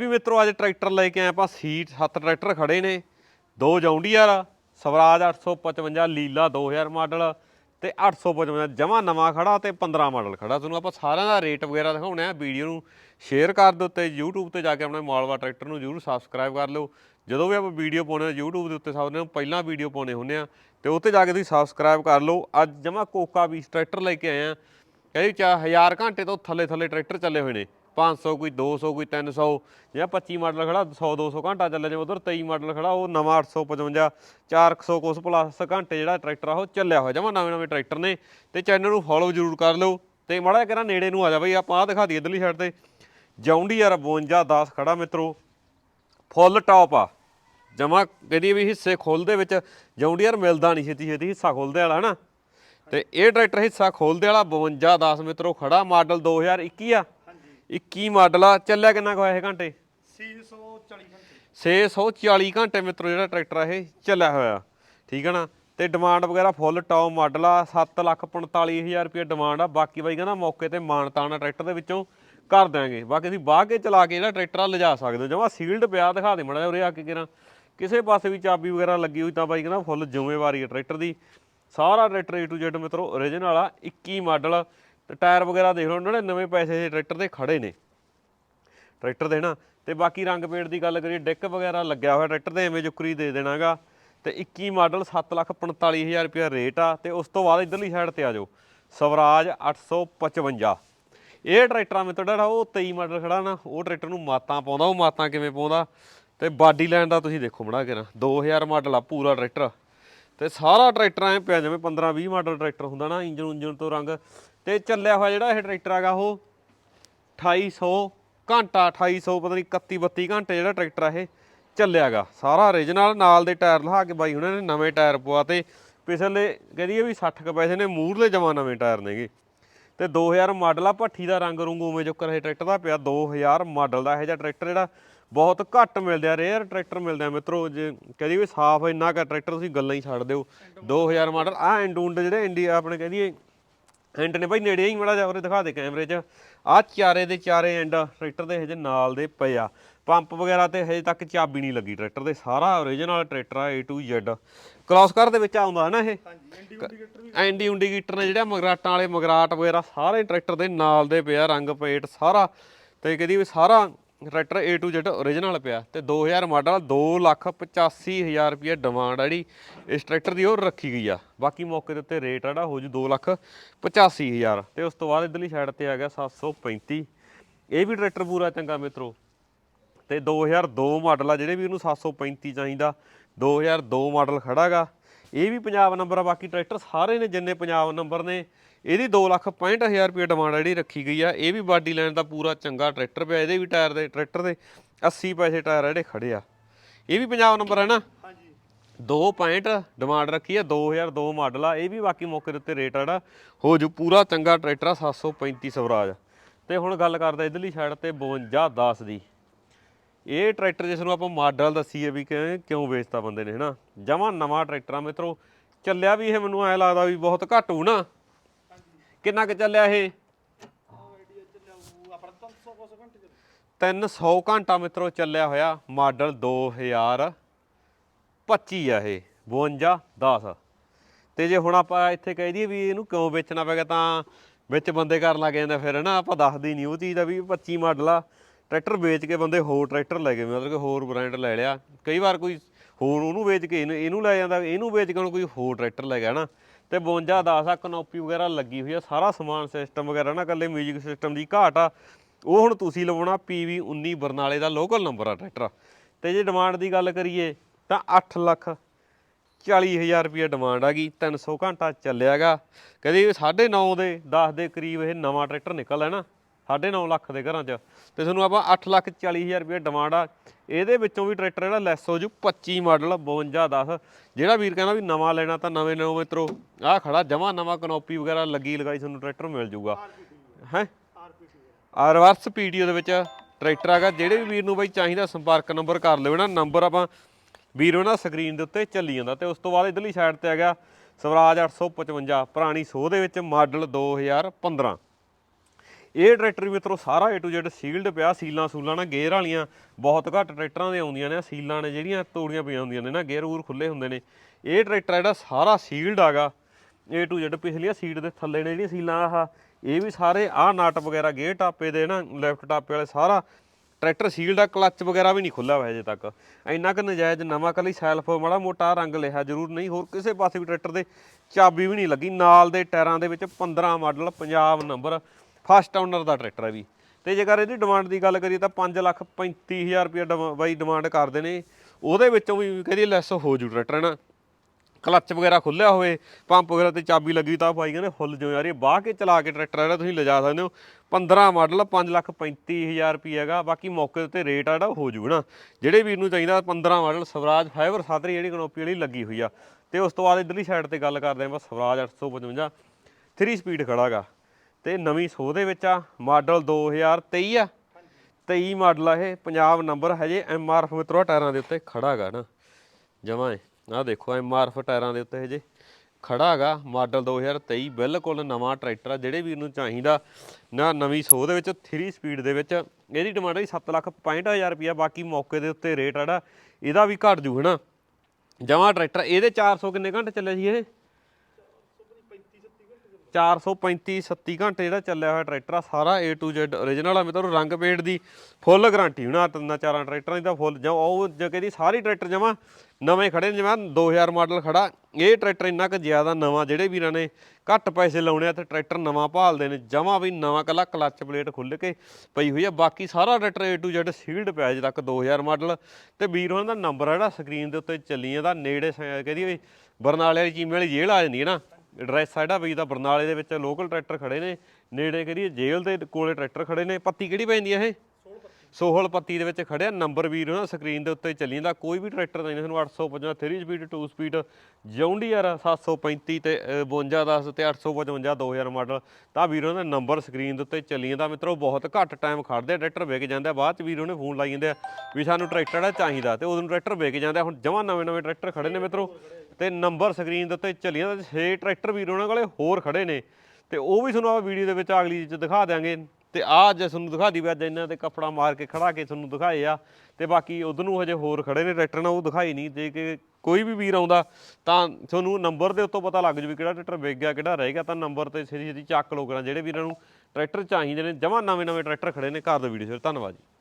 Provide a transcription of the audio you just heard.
ਵੀ ਮਿੱਤਰੋ, ਅੱਜ ਟਰੈਕਟਰ ਲੈ ਕੇ ਆਏ ਆਪਾਂ, ਸੀਟ ਸੱਤ ਟਰੈਕਟਰ ਖੜੇ ਨੇ। ਦੋ ਜੌਂਡੀਆਰ, ਸਵਰਾਜ 855 ਲੀਲਾ 2000 ਮਾਡਲ ਤੇ 855 ਜਮਾ ਨਵਾਂ ਖੜਾ ਤੇ 15 ਮਾਡਲ ਖੜਾ। ਤੁਹਾਨੂੰ ਆਪਾਂ ਸਾਰਿਆਂ ਦਾ ਰੇਟ ਵਗੈਰਾ ਦਿਖਾਉਣਾ ਹੈ ਵੀਡੀਓ ਨੂੰ ਸ਼ੇਅਰ ਕਰ ਦਿਓ ਤੇ YouTube ਤੇ ਜਾ ਕੇ ਆਪਣੇ ਮਾਲਵਾ ਟਰੈਕਟਰ ਨੂੰ ਜਰੂਰ ਸਬਸਕ੍ਰਾਈਬ ਕਰ ਲਿਓ। ਜਦੋਂ ਵੀ ਆਪਾਂ ਵੀਡੀਓ ਪਾਉਣੇ ਆ YouTube ਦੇ ਉੱਤੇ ਸਭ ਤੋਂ ਪਹਿਲਾਂ ਵੀਡੀਓ ਪਾਉਣੇ ਹੁੰਦੇ ਆ ਤੇ ਉੱਤੇ ਜਾ ਕੇ ਤੁਸੀਂ ਸਬਸਕ੍ਰਾਈਬ ਕਰ ਲਓ। ਅੱਜ ਜਮਾ ਕੋਕਾ ਵੀ ਟਰੈਕਟਰ ਲੈ ਕੇ ਆਏ ਆ ਕਹਿੰਦੇ ਚਾ 1000 ਘੰਟੇ ਤੋਂ ਥੱਲੇ ਥੱਲੇ ਟਰੈਕਟਰ ਚੱਲੇ ਹੋਏ ਨੇ। 500 ਕੋਈ 200 ਕੋਈ 300 ਜਾਂ 25 ਮਾਡਲ ਖੜਾ 100 200 ਘੰਟਾ ਚੱਲਿਆ ਜਿਵੇਂ ਉਧਰ 23 ਮਾਡਲ ਖੜਾ, ਉਹ ਨਵਾਂ 855 400 ਕੁਸ ਪਲੱਸ ਘੰਟੇ ਜਿਹੜਾ ਟਰੈਕਟਰ ਆ, ਉਹ ਚੱਲਿਆ ਹੋਇਆ, ਜਮਾ ਨਵੇਂ ਨਵੇਂ ਟਰੈਕਟਰ ਨੇ। ਤੇ ਚੈਨਲ ਨੂੰ ਫੋਲੋ ਜ਼ਰੂਰ ਕਰ ਲਓ ਤੇ ਮਾੜਾ ਜਿਹਾ ਨੇੜੇ ਨੂੰ ਆ ਜਾ ਬਈ, ਆਪਾਂ ਆ ਦਿਖਾ ਦਈਏ ਇਧਰਲੀ ਸਾਈਡ ਤੇ। ਜੌਂਡੀਆਰ 52 10 ਖੜਾ ਮਿੱਤਰੋ ਫੁੱਲ ਟੌਪ ਆ। ਜਮਾ ਕਹਿੰਦੀ ਵੀ ਹਿੱਸੇ ਖੋਲਦੇ ਵਿੱਚ ਜੌਂਡੀਆਰ ਮਿਲਦਾ ਨਹੀਂ ਛੇਤੀ ਛੇਤੀ ਹਿੱਸਾ ਖੋਲਦੇ ਵਾਲਾ ਹਨਾ। ਤੇ ਇਹ ਟਰੈਕਟਰ ਹਿੱਸਾ ਖੋਲਦੇ ਵਾਲਾ 52 10 ਮਿੱਤਰੋ ਖੜਾ, ਮਾਡਲ 2021 ਆ। 21 ਮਾਡਲ ਆ ਚੱਲਿਆ ਕਿੰਨਾ ਕੁ ਹੋਇਆ ਇਹ ਘੰਟੇ? 640 ਘੰਟੇ। 640 ਘੰਟੇ ਮਿੱਤਰੋ ਜਿਹੜਾ ਟਰੈਕਟਰ ਆ ਇਹ ਚੱਲਿਆ ਹੋਇਆ। ਠੀਕ ਹੈ ਨਾ? ਤੇ ਡਿਮਾਂਡ ਵਗੈਰਾ ਫੁੱਲ ਟੌਪ ਮਾਡਲ ਆ 745000 ਰੁਪਏ ਡਿਮਾਂਡ ਆ। ਬਾਕੀ ਬਾਈ ਕਹਿੰਦਾ ਮੌਕੇ ਤੇ ਮਾਨਤਾਨਾ ਟਰੈਕਟਰ ਦੇ ਵਿੱਚੋਂ ਕਰ ਦਿਆਂਗੇ। ਬਾਕੀ ਤੁਸੀਂ ਬਾਹ ਕੇ ਚਲਾ ਕੇ ਜਿਹੜਾ ਟਰੈਕਟਰ ਆ ਲਿਜਾ ਸਕਦੇ ਹੋ। ਜਮਾ ਸੀਲਡ ਪਿਆ ਦਿਖਾ ਦੇ ਮੜਾ ਉਰੇ ਆ ਕੇ ਕਿਰਾਂ ਕਿਸੇ ਪਾਸੇ ਵੀ ਚਾਬੀ ਵਗੈਰਾ ਲੱਗੀ ਹੋਈ ਤਾਂ ਬਾਈ ਕਹਿੰਦਾ ਫੁੱਲ ਜ਼ਿੰਮੇਵਾਰੀ ਹੈ ਟਰੈਕਟਰ ਦੀ। ਸਾਰਾ ਟਰੈਕਟਰ A to Z ਮਿੱਤਰੋ origignal ਆ 21 ਮਾਡਲ। ਤੇ ਟਾਇਰ ਵਗੈਰਾ ਦੇਖ ਲਓ 99 ਪੈਸੇ ਦੇ ਟਰੈਕਟਰ ਦੇ ਖੜੇ ਨੇ। ਟਰੈਕਟਰ ਦੇ ਨਾ, ਤੇ ਬਾਕੀ ਰੰਗ ਪੇਂਟ ਦੀ ਗੱਲ ਕਰੀਏ, ਡਿੱਕ ਵਗੈਰਾ ਲੱਗਿਆ ਹੋਇਆ ਟਰੈਕਟਰ ਦੇ, ਐਵੇਂ ਜੁਕਰੀ ਦੇ ਦੇਣਾਗਾ ਤੇ 21 ਮਾਡਲ 745000 ਰੁਪਏ ਰੇਟ ਆ, ਤੇ ਉਸ ਤੋਂ ਬਾਅਦ ਇਧਰਲੀ ਸਾਈਡ ਤੇ ਆ ਜਾਓ, ਸਵਰਾਜ 855 ਇਹ ਟਰੈਕਟਰ ਆ ਤੁਹਾਡਾ ਉਹ 23 ਮਾਡਲ ਖੜਾ ਨਾ, ਉਹ ਟਰੈਕਟਰ ਨੂੰ ਮਾਤਾਂ ਪਾਉਂਦਾ, ਉਹ ਮਾਤਾਂ ਕਿਵੇਂ ਪਾਉਂਦਾ? ਤੇ ਬਾਡੀ ਲਾਈਨ ਦਾ ਤੁਸੀਂ ਦੇਖੋ ਬਣਾ ਕੇ ਨਾ 2000 ਮਾਡਲ ਆ ਪੂਰਾ ਟਰੈਕਟਰ। ਤੇ ਸਾਰਾ ਟਰੈਕਟਰ ਐ ਪਿਆ, ਜਿਵੇਂ 15 20 ਮਾਡਲ ਟਰੈਕਟਰ ਹੁੰਦਾ ਨਾ ਇੰਜਨ ਉਂਜਨ ਤੋਂ ਰੰਗ ਤੇ ਚੱਲਿਆ ਹੋਇਆ ਜਿਹੜਾ ਇਹ ਟਰੈਕਟਰ ਹੈਗਾ ਉਹ 2800 ਘੰਟਾ 2800 ਪਤਾ ਨਹੀਂ 31 32 ਘੰਟੇ ਜਿਹੜਾ ਟਰੈਕਟਰ ਆ ਇਹ ਚੱਲਿਆਗਾ। ਸਾਰਾ origignal ਨਾਲ ਦੇ ਟਾਇਰ ਲਹਾ ਕੇ ਬਾਈ ਉਹਨਾਂ ਨੇ ਨਵੇਂ ਟਾਇਰ ਪਵਾ ਤੇ ਪਿਛਲੇ ਕਹਦੀਏ ਵੀ 60 ਕੁ ਪੈਸੇ ਨੇ ਮੂਰਲੇ ਜਮਾ ਨਵੇਂ ਟਾਇਰ ਨੇਗੇ। ਤੇ 2000 ਮਾਡਲ ਆ, ਭੱਠੀ ਦਾ ਰੰਗ ਰੁੰਗ ਉਵੇਂ ਜੋ ਇਹ ਟਰੈਕਟਰ ਦਾ ਪਿਆ 2000 ਮਾਡਲ ਦਾ ਇਹ ਜਿਹਾ ਟਰੈਕਟਰ ਜਿਹੜਾ ਬਹੁਤ ਘੱਟ ਮਿਲਦੇ ਆ ਰੇਅਰ ਟਰੈਕਟਰ ਮਿਲਦੇ ਆ ਮਿੱਤਰੋ, ਜੇ ਕਹਦੀ ਵੀ ਸਾਫ਼ ਇੰਨਾ ਕਾ ਟਰੈਕਟਰ ਤੁਸੀਂ ਗੱਲਾਂ ਹੀ ਛੱਡ ਦਿਓ। 2000 ਮਾਡਲ ਆ ਐਂਡ ਉਂਡ ਜਿਹੜੇ ਇੰਡੀਆ ਆਪਣੇ ਕਹਦੀਏ ਐਂਡ ਨੇ ਭਾਈ ਨੇੜੇ ਹੀ ਮੜਾ ਜਾ ਉਰੇ ਦਿਖਾ ਦੇ ਕੈਮਰੇ 'ਚ। ਆ ਚਾਰੇ ਦੇ ਚਾਰੇ ਐਂਡ ਟਰੈਕਟਰ ਦੇ ਹਜੇ ਨਾਲ ਦੇ ਪਏ ਆ। ਪੰਪ ਵਗੈਰਾ ਤੇ ਹਜੇ ਤੱਕ ਚਾਬੀ ਨਹੀਂ ਲੱਗੀ ਟਰੈਕਟਰ ਦੇ। ਸਾਰਾ origignal ਟਰੈਕਟਰ ਆ A to Z ਕ੍ਰਾਸ ਕਰ ਦੇ ਵਿੱਚ ਆਉਂਦਾ ਹੈ ਨਾ ਇਹ ਐਂਡੀ ਇੰਡੀਕੇਟਰ ਨੇ ਜਿਹੜਾ ਮਗਰਾਟਾਂ ਵਾਲੇ ਮਗਰਾਟ ਵਗੈਰਾ ਸਾਰੇ ਟਰੈਕਟਰ ਦੇ ਨਾਲ ਦੇ ਪਿਆ ਰੰਗ ਪੇਟ ਸਾਰਾ। ਤੇ ਕਹਦੀ ਵੀ ਸਾਰਾ tractor A to Z origignal ਪਿਆ ਤੇ 2000 ਮਾਡਲ 285000 ਰੁਪਏ ਡਿਮਾਂਡ ਆ ਜਿਹੜੀ, ਇਸ ਟਰੈਕਟਰ ਦੀ ਉਹ ਰੱਖੀ ਗਈ ਆ। ਬਾਕੀ ਮੌਕੇ ਦੇ ਉੱਤੇ ਰੇਟ ਜਿਹੜਾ ਹੋ ਜੂ 285000 ਤੇ ਉਸ ਤੋਂ ਬਾਅਦ ਇਧਰਲੀ ਸਾਈਡ ਤੇ ਆ ਗਿਆ 735 ਇਹ ਵੀ ਟਰੈਕਟਰ ਪੂਰਾ ਚੰਗਾ ਮਿੱਤਰੋ। ਤੇ 2002 ਮਾਡਲ ਆ, ਜਿਹੜੇ ਵੀ ਇਹਨੂੰ 735 ਚਾਹੀਦਾ 2002 ਮਾਡਲ ਖੜਾਗਾ ਇਹ ਵੀ ਪੰਜਾਬ ਨੰਬਰ ਆ ਬਾਕੀ ਟਰੈਕਟਰ ਸਾਰੇ ਨੇ ਜਿੰਨੇ ਪੰਜਾਬ ਨੰਬਰ ਨੇ ਇਹਦੀ 265000 ਰੁਪਏ ਡਿਮਾਂਡ ਜਿਹੜੀ ਰੱਖੀ ਗਈ ਆ ਇਹ ਵੀ ਬਾਡੀ ਲਾਈਨ ਦਾ ਪੂਰਾ ਚੰਗਾ ਟਰੈਕਟਰ ਪਿਆ ਇਹਦੇ ਵੀ ਟਾਇਰ ਦੇ ਟਰੈਕਟਰ ਦੇ 80 ਪੈਸੇ ਟਾਇਰ ਜਿਹੜੇ ਖੜੇ ਆ। ਇਹ ਵੀ ਪੰਜਾਬ ਨੰਬਰ ਹੈ ਨਾ? ਹਾਂਜੀ। 2.65 ਡਿਮਾਂਡ ਰੱਖੀ ਆ 2002 ਮਾਡਲ ਆ ਇਹ ਵੀ ਬਾਕੀ ਮੌਕੇ ਦੇ ਉੱਤੇ ਰੇਟ ਆ ਜਿਹੜਾ ਹੋ ਜੂ ਪੂਰਾ ਚੰਗਾ ਟਰੈਕਟਰ ਆ 735 ਸਵਰਾਜ। ਤੇ ਹੁਣ ਗੱਲ ਕਰਦਾ ਇਧਰਲੀ ਸਾਈਡ ਤੇ 52 10 ਦੀ। ਇਹ ਟਰੈਕਟਰ ਜਿਸ ਨੂੰ ਆਪਾਂ ਮਾਡਲ ਦੱਸੀਏ ਵੀ ਕਿਉਂ ਵੇਚਤਾ ਬੰਦੇ ਨੇ, ਹਨਾ? ਜਮਾ ਨਵਾਂ ਟਰੈਕਟਰ ਆ ਮਿੱਤਰੋ, ਚੱਲਿਆ ਵੀ ਇਹ ਮੈਨੂੰ ਐ ਲੱਗਦਾ ਵੀ ਬਹੁਤ ਘੱਟ ਹੋਊ ਨਾ। ਕਿੰਨਾ ਕੁ ਚੱਲਿਆ ਇਹ? ਉਹ ਆਈਡੀਆ 300 ਘੰਟਾ ਮਿੱਤਰੋ ਚੱਲਿਆ ਹੋਇਆ, ਮਾਡਲ 2025 ਆ ਇਹ 52 10 ਤੇ ਜੇ ਹੁਣ ਆਪਾਂ ਇੱਥੇ ਕਹਿ ਦਈਏ ਵੀ ਇਹਨੂੰ ਕਿਉਂ ਵੇਚਣਾ ਪੈਗਾ ਤਾਂ ਵਿੱਚ ਬੰਦੇ ਕਰਨ ਲੱਗ ਜਾਂਦੇ ਫਿਰ ਨਾ ਆਪਾਂ ਦੱਸਦੇ ਨਹੀਂ ਉਹ ਚੀਜ਼ ਦਾ ਵੀ 25 ਮਾਡਲ ਆ। ਟਰੈਕਟਰ ਵੇਚ ਕੇ ਬੰਦੇ ਹੋਰ ਟਰੈਕਟਰ ਲੈ ਗਏ, ਮਤਲਬ ਕਿ ਹੋਰ ਬ੍ਰਾਂਡ ਲੈ ਲਿਆ। ਕਈ ਵਾਰ ਕੋਈ ਹੋਰ ਉਹਨੂੰ ਵੇਚ ਕੇ ਇਹਨੂੰ ਇਹਨੂੰ ਲੈ ਜਾਂਦਾ, ਇਹਨੂੰ ਵੇਚ ਕੇ ਹੁਣ ਕੋਈ ਹੋਰ ਟਰੈਕਟਰ ਲੈ ਗਿਆ ਨਾ। ਤੇ 52 10 ਆ ਕਨੋਪੀ ਵਗੈਰਾ ਲੱਗੀ ਹੋਈ ਆ, ਸਾਰਾ ਸਮਾਨ ਸਿਸਟਮ ਵਗੈਰਾ ਨਾ ਕੱਲੇ 뮤직 ਸਿਸਟਮ ਦੀ ਘਾਟ ਆ। ਉਹ ਹੁਣ ਤੁਸੀਂ ਲਵਾਉਣਾ PV 19 ਬਰਨਾਲੇ ਦਾ ਲੋਕਲ ਨੰਬਰ ਆ ਟਰੈਕਟਰ। ਤੇ ਜੇ ਡਿਮਾਂਡ ਦੀ ਗੱਲ ਕਰੀਏ, ਤਾਂ 8 ਲੱਖ 40000 ਰੁਪਏ ਡਿਮਾਂਡ ਆ ਗਈ 300 ਘੰਟਾ ਚੱਲਿਆਗਾ ਕਦੀ 9.5 ਦੇ 10 ਦੇ ਕਰੀਬ ਇਹ ਨਵਾਂ ਟਰੈਕਟਰ ਨਿਕਲ ਹੈ ਨਾ 9.5 ਲੱਖ ਦੇ ਘਰਾਂ 'ਚ। ਤੇ ਤੁਹਾਨੂੰ ਆਪਾਂ 8 ਲੱਖ 40000 ਰੁਪਏ ਡਿਮਾਂਡ ਆ। ਇਹਦੇ ਵਿੱਚੋਂ ਵੀ ਟਰੈਕਟਰ ਜਿਹੜਾ ਲੈਸ ਹੋ ਜੂ 25 ਮਾਡਲ 52 10 ਜਿਹੜਾ ਵੀਰ ਕਹਿੰਦਾ ਵੀ ਨਵਾਂ ਲੈਣਾ ਤਾਂ ਨਵੇਂ ਨਵੇਂ ਮਿੱਤਰੋ, ਆਹ ਖੜਾ ਜਮਾ ਨਵਾਂ ਕਨੋਪੀ ਵਗੈਰਾ ਲੱਗੀ ਲਗਾਈ ਤੁਹਾਨੂੰ ਟਰੈਕਟਰ ਮਿਲ ਜੂਗਾ। ਹੈ? ਆਰਪੀਟੀ ਆ ਰਿਵਰਸ ਪੀਡੀਓ ਦੇ ਵਿੱਚ ਟਰੈਕਟਰ ਹੈਗਾ। ਜਿਹੜੇ ਵੀ ਵੀਰ ਨੂੰ ਬਾਈ ਚਾਹੀਦਾ ਸੰਪਰਕ ਨੰਬਰ ਕਰ ਲਿਓ। ਨਾ ਨੰਬਰ ਆਪਾਂ ਵੀਰ ਉਹਨਾਂ ਸਕਰੀਨ ਦੇ ਉੱਤੇ ਚੱਲੀ ਜਾਂਦਾ। ਤੇ ਉਸ ਤੋਂ ਬਾਅਦ ਇਧਰਲੀ ਸਾਈਡ ਤੇ ਆ ਗਿਆ ਸਵਰਾਜ 855 ਪੁਰਾਣੀ ਸੋਹ ਦੇ ਵਿੱਚ ਮਾਡਲ 2015 ਇਹ ਟਰੈਕਟਰ ਵੀ ਮਿੱਤਰੋ ਸਾਰਾ A to Z ਸੀਲਡ ਪਿਆ, ਸੀਲਾਂ ਸੂਲਾਂ ਨਾਲ ਗੇਅਰ ਵਾਲੀਆਂ, ਬਹੁਤ ਘੱਟ ਟਰੈਕਟਰਾਂ ਦੇ ਆਉਂਦੀਆਂ ਨੇ, ਸੀਲਾਂ ਨੇ ਜਿਹੜੀਆਂ ਤੋੜੀਆਂ ਪਈਆਂ ਹੁੰਦੀਆਂ ਨੇ ਨਾ, ਗੇਅਰ ਗੂਰ ਖੁੱਲੇ ਹੁੰਦੇ ਨੇ। ਇਹ ਟਰੈਕਟਰ ਜਿਹੜਾ ਸਾਰਾ ਸੀਲਡ ਆਗਾ। A to Z ਪਿਛਲੀਆਂ ਸੀਟ ਦੇ ਥੱਲੇ ਨੇ ਜਿਹੜੀਆਂ ਸੀਲਾਂ ਆਹ, ਇਹ ਵੀ ਸਾਰੇ ਆਹ ਨਾਟ ਵਗੈਰਾ, ਗੇਅਰ ਟਾਪੇ ਦੇ ਨਾ ਲੈਫਟ ਟਾਪੇ ਵਾਲੇ ਸਾਰਾ ਟਰੈਕਟਰ ਸੀਲ ਦਾ ਕਲੱਚ ਵਗੈਰਾ ਵੀ ਨਹੀਂ ਖੁੱਲਿਆ ਹੋਇਆ ਹਜੇ ਤੱਕ। ਇੰਨਾ ਕੁ ਨਜਾਇਜ਼ ਨਵਾਂ ਕਲੀ ਸੈਲਫ ਮਾੜਾ ਮੋਟਾ ਰੰਗ ਲਿਆ ਜ਼ਰੂਰ ਨਹੀਂ, ਹੋਰ ਕਿਸੇ ਪਾਸੇ ਵੀ ਟਰੈਕਟਰ ਦੇ ਚਾਬੀ ਵੀ ਨਹੀਂ ਲੱਗੀ। ਨਾਲ ਦੇ ਟਾਇਰਾਂ ਦੇ ਵਿੱਚ 15 model Punjab number first owner ਦਾ ਟਰੈਕਟਰ ਹੈ ਵੀ। ਤੇ ਜੇਕਰ ਇਹਦੀ ਡਿਮਾਂਡ ਦੀ ਗੱਲ ਕਰੀਏ ਤਾਂ 5 ਲੱਖ 35000 ਰੁਪਏ ਬਾਈ ਡਿਮਾਂਡ ਕਰਦੇ ਨੇ। ਉਹਦੇ ਵਿੱਚੋਂ ਵੀ ਕਹਿੰਦੀ ਲੈਸ ਹੋ ਜੂ ਟਰੈਕਟਰ ਨਾ? ਕਲੱਚ ਵਗੈਰਾ ਖੁੱਲਿਆ ਹੋਵੇ, ਪੰਪ ਵਗੈਰਾ ਤੇ ਚਾਬੀ ਲੱਗੀ ਤਾਂ ਭਾਈ ਕਹਿੰਦੇ ਫੁੱਲ ਜੋ ਯਾਰ, ਇਹ ਬਾਹ ਕੇ ਚਲਾ ਕੇ ਟਰੈਕਟਰ ਜਿਹੜਾ ਤੁਸੀਂ ਲਿਜਾ ਸਕਦੇ ਹੋ। 15 ਮਾਡਲ 5 ਲੱਖ 35000 ਰੁਪਏ ਹੈਗਾ। ਬਾਕੀ ਮੌਕੇ ਤੇ ਰੇਟ ਆ ਜਿਹੜਾ ਹੋ ਜੂਗਾ ਨਾ? ਜਿਹੜੇ ਵੀਰ ਨੂੰ ਚਾਹੀਦਾ 15 ਮਾਡਲ ਸਵਰਾਜ ਫਾਈਬਰ ਸਾਦਰੀ ਜਿਹੜੀ ਕਨੋਪੀ ਵਾਲੀ ਲੱਗੀ ਹੋਈ ਆ। ਤੇ ਉਸ ਤੋਂ ਬਾਅਦ ਇਧਰਲੀ ਸਾਈਡ ਤੇ ਗੱਲ ਕਰਦੇ ਆਂ ਬਸ ਸਵਰਾਜ 855 3 ਸਪੀਡ ਖੜਾਗਾ ਤੇ ਨਵੀਂ ਸੋ ਦੇ ਵਿੱਚ ਆ, ਮਾਡਲ 2023 ਆ। 23 ਮਾਡਲ ਆ ਇਹ, ਪੰਜਾਬ ਨੰਬਰ ਹਜੇ ਐਮਆਰਐਫ ਮਿੱਤਰੋ, ਟਾਇਰਾਂ ਦੇ ਉੱਤੇ ਖੜਾਗਾ ਨਾ। ਜਮਾਂ ਆਹ ਦੇਖੋ ਐੱਮ ਆਰ ਐਫ ਟਾਇਰਾਂ ਦੇ ਉੱਤੇ ਹਜੇ ਖੜਾ ਹੈਗਾ ਮਾਡਲ 2023 ਬਿਲਕੁਲ ਨਵਾਂ ਟਰੈਕਟਰ ਆ, ਜਿਹੜੇ ਵੀਰ ਨੂੰ ਚਾਹੀਦਾ ਨਾ ਨਵੀਂ ਸੋ ਦੇ ਵਿੱਚ 3 ਸਪੀਡ ਦੇ ਵਿੱਚ। ਇਹਦੀ ਡਿਮਾਂਡ ਹੈ 7 ਲੱਖ 65000 ਰੁਪਇਆ, ਬਾਕੀ ਮੌਕੇ ਦੇ ਉੱਤੇ ਰੇਟ ਆ ਜਿਹੜਾ, ਇਹਦਾ ਵੀ ਘਟ ਜੂ, ਹਨਾ। ਜਮਾਂ ਟਰੈਕਟਰ, ਇਹਦੇ 400 ਕਿੰਨੇ ਘੰਟੇ ਚੱਲਿਆ ਸੀ ਇਹ? 435 37 ਘੰਟੇ ਜਿਹੜਾ ਚੱਲਿਆ ਹੋਇਆ ਟਰੈਕਟਰ ਆ, ਸਾਰਾ A to Z origignal ਆ। ਮਿੱਤਰੋ ਰੰਗ ਪੇਂਟ ਦੀ ਫੁੱਲ ਗਾਰੰਟੀ ਹੁਣਾ, ਤਿੰਨਾਂ ਚਾਰਾਂ ਟਰੈਕਟਰਾਂ ਦੀ ਤਾਂ ਫੁੱਲ ਜਾਂ ਉਹ ਜਗੇ ਦੀ ਸਾਰੀ ਟਰੈਕਟਰ ਜਮਾ ਨਵੇਂ ਖੜੇ ਨੇ ਜਿਵੇਂ 2000 ਮਾਡਲ ਖੜਾ। ਇਹ ਟਰੈਕਟਰ ਇੰਨਾ ਕੁ ਜ਼ਿਆਦਾ ਨਵਾਂ, ਜਿਹੜੇ ਵੀਰਾਂ ਨੇ ਘੱਟ ਪੈਸੇ ਲਾਉਣੇ ਆ, ਤੇ ਟਰੈਕਟਰ ਨਵਾਂ ਭਾਲਦੇ ਨੇ, ਜਮਾ ਵੀ ਨਵਾਂ ਕੱਲਾ ਕਲੱਚ ਪਲੇਟ ਖੁੱਲ ਕੇ ਪਈ ਹੋਈ ਆ। ਬਾਕੀ ਸਾਰਾ tractor A to Z sealed ਪਿਆ ਅਜੇ ਤੱਕ 2000 ਮਾਡਲ। ਤੇ ਵੀਰ ਉਹਨਾਂ ਦਾ ਨੰਬਰ ਆ ਜਿਹੜਾ ਸਕਰੀਨ ਦੇ ਉੱਤੇ ਚੱਲੀ ਜਾਂਦਾ, ਨੇੜੇ ਸ- ਕਹਦੀ ਵੀ ਬਰਨਾਲੇ ਵਾਲੀ ਚੀਮੇ ਵਾਲੀ ਜੇਲ੍ਹ ਆ ਜਾਂਦੀ ਹੈ ਨਾ। ਐਡਰੈਸ ਸਾਡਾ ਵੀ ਤਾਂ ਬਰਨਾਲੇ ਦੇ ਵਿੱਚ ਲੋਕਲ ਟਰੈਕਟਰ ਖੜੇ ਨੇ ਨੇੜੇ ਕਿਹੜੀ ਜੇਲ੍ਹ ਦੇ ਕੋਲੇ ਟਰੈਕਟਰ ਖੜੇ ਨੇ। ਪੱਤੀ ਕਿਹੜੀ ਪੈਂਦੀ ਹੈ ਇਹ? ਸੋਹਲ ਪੱਤੀ ਦੇ ਵਿੱਚ ਖੜਿਆ ਨੰਬਰ ਵੀਰ ਉਹਨਾਂ ਸਕਰੀਨ ਦੇ ਉੱਤੇ ਚੱਲੀ ਜਾਂਦਾ। ਕੋਈ ਵੀ ਟਰੈਕਟਰ ਦਾ ਤੁਹਾਨੂੰ 855 3 ਸਪੀਡ 2 ਸਪੀਡ ਜੌਂਡੀਅਰ 735 ਤੇ ਅ, 52 10 ਤੇ 855 2000 ਮਾਡਲ ਤਾਂ ਵੀਰ ਉਹਨਾਂ ਦਾ ਨੰਬਰ ਸਕਰੀਨ ਦੇ ਉੱਤੇ ਚੱਲੀ ਜਾਂਦਾ। ਮਿੱਤਰੋ ਬਹੁਤ ਘੱਟ ਟਾਈਮ ਖੜਦੇ ਆ, ਟਰੈਕਟਰ ਵਿਕ ਜਾਂਦਾ ਬਾਅਦ ਚ ਵੀਰ ਉਹਨੇ ਫੋਨ ਲਾਈ ਜਾਂਦੇ ਆ ਵੀ ਸਾਨੂੰ ਟਰੈਕਟਰ ਜਿਹੜਾ ਚਾਹੀਦਾ ਤੇ ਉਦੋਂ ਟਰੈਕਟਰ ਵਿਕ ਜਾਂਦਾ। ਹੁਣ ਜਮਾਂ ਨਵੇਂ ਨਵੇਂ ਟਰੈਕਟਰ ਖੜੇ ਨੇ ਮਿੱਤਰੋ। ਤੇ ਨੰਬਰ ਸਕਰੀਨ ਦੇ ਉੱਤੇ ਚੱਲੀ ਜਾਂਦਾ ਤੇ 6 ਟਰੈਕਟਰ ਵੀਰ ਉਹਨਾਂ ਕੋਲੇ ਹੋਰ ਖੜੇ ਨੇ। ਤੇ ਉਹ ਵੀ ਤੁਹਾਨੂੰ ਆਪਾਂ ਵੀਡੀਓ ਦੇ ਵਿੱਚ ਅਗਲੀ ਚ ਦਿਖਾ ਦਿਆਂਗੇ। ਤੇ ਆ ਜੇ ਤੁਹਾਨੂੰ ਦਿਖਾ ਦੀ ਵੀ ਅੱਜ ਇਹਨਾਂ ਤੇ ਕੱਪੜਾ ਮਾਰ ਕੇ ਖੜਾ ਕੇ ਤੁਹਾਨੂੰ ਦਿਖਾਏ ਆ। ਤੇ ਬਾਕੀ ਉਧਰ ਨੂੰ ਹਜੇ ਹੋਰ ਖੜੇ ਨੇ ਟਰੈਕਟਰ ਨਾਲ, ਉਹ ਦਿਖਾਈ ਨਹੀਂ। ਜੇ ਕਿ ਕੋਈ ਵੀ ਵੀਰ ਆਉਂਦਾ ਤਾਂ ਤੁਹਾਨੂੰ ਨੰਬਰ ਦੇ ਉੱਤੋਂ ਪਤਾ ਲੱਗ ਜੂ ਵੀ ਕਿਹੜਾ ਟਰੈਕਟਰ ਵਿਕ ਗਿਆ ਕਿਹੜਾ ਰਹਿ ਗਿਆ। ਤਾਂ ਨੰਬਰ ਤੇ ਛੇਤੀ ਛੇਤੀ ਚੱਕ ਲੋ ਕਰਾਂ। ਜਿਹੜੇ ਵੀਰਾਂ ਨੂੰ ਟਰੈਕਟਰ ਚਾਹੀਦੇ ਨੇ, ਜਮਾਂ ਨਵੇਂ ਨਵੇਂ ਟਰੈਕਟਰ ਖੜੇ ਨੇ। ਘਰ ਦੇ ਵੀਡੀਓ ਧੰਨਵਾਦ ਜੀ।